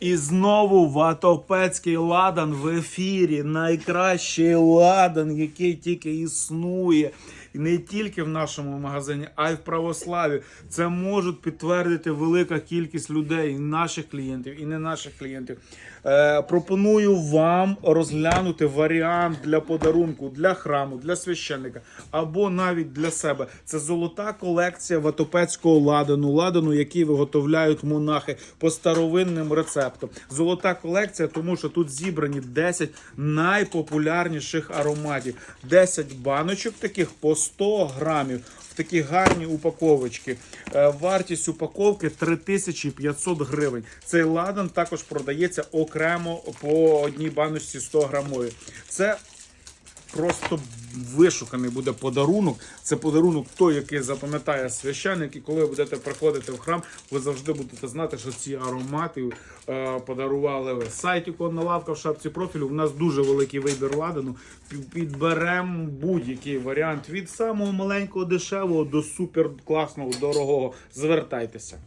І знову Ватопецький ладан в ефірі. Найкращий ладан, який тільки існує. І не тільки в нашому магазині, а й в православі. Це можуть підтвердити велика кількість людей, і наших клієнтів, і не наших клієнтів. Е, пропоную вам розглянути варіант для подарунку для храму, для священника або навіть для себе. Це золота колекція ватопецького ладану, ладану, який виготовляють монахи по старовинним рецептам. Золота колекція, тому що тут зібрані 10 найпопулярніших ароматів, 10 баночок таких по 100 грамів. Такі гарні упаковочки. Е, Вартість упаковки 3500 гривень. Цей ладан також продається окремо по одній баночці 100 грамові. Це просто вишуканий буде подарунок. Це подарунок той, який запам'ятає священник. І коли ви будете приходити в храм, ви завжди будете знати, що ці аромати е, подарували ви. Сайт іконна лавка в шапці профілю. У нас дуже великий вибір ладану. Підберемо будь-який варіант від самого маленького дешевого до супер класного, дорогого. Звертайтеся.